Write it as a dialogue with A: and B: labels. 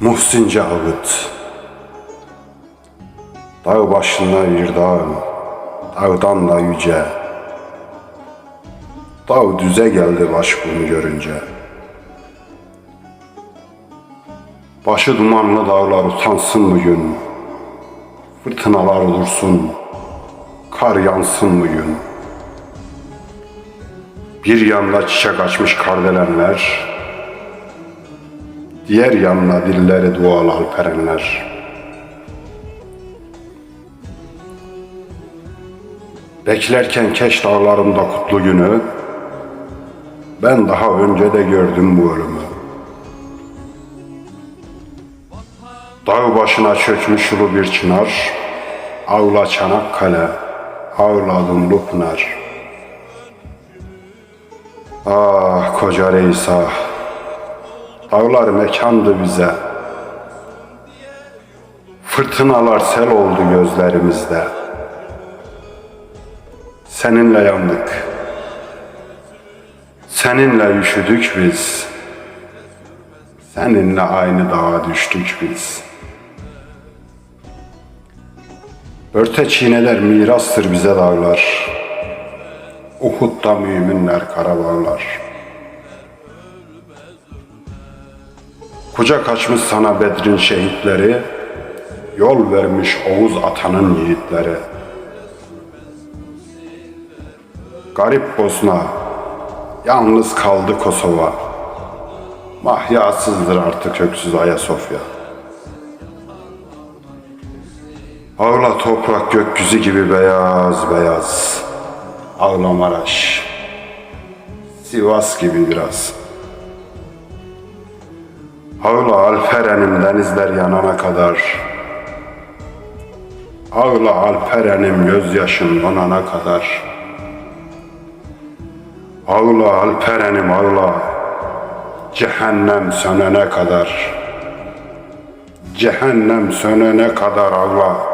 A: Muhsince ağıt Dağ başında bir dağım Dağdan da yüce. Dağ düze geldi baş bunu görünce. Başı dumanlı dağlar utansın bugün. Fırtınalar olursun Kar yansın bugün. Bir yanda çiçek açmış kardelenler Diğer yanına dilleri dual alperenler. Beklerken keş dağlarında kutlu günü, ben daha önce de gördüm bu ölümü. Dağ başına çökmüş ulu bir çınar, ağla Çanakkale, ağladım Lupınar. Ah koca reis ah, Dağlar mekandı bize. Fırtınalar sel oldu gözlerimizde. Seninle yandık. Seninle üşüdük biz. Seninle aynı dağa düştük biz. Örte çiğneler mirastır bize dağlar. Uhud'da müminler karabağlar. Kucak açmış sana Bedrin şehitleri, yol vermiş Oğuz atanın yiğitleri. Garip Bosna, yalnız kaldı Kosova. Mahyasızdır artık öksüz Ayasofya. Ağla toprak gökyüzü gibi beyaz beyaz. Ağla Maraş, Sivas gibi biraz.'' Ağla Alperen'im denizler yanana kadar. Ağla Alperen'im gözyaşın donana kadar. Ağla Alperen'im ağla. Cehennem sönene kadar. Cehennem sönene kadar ağla.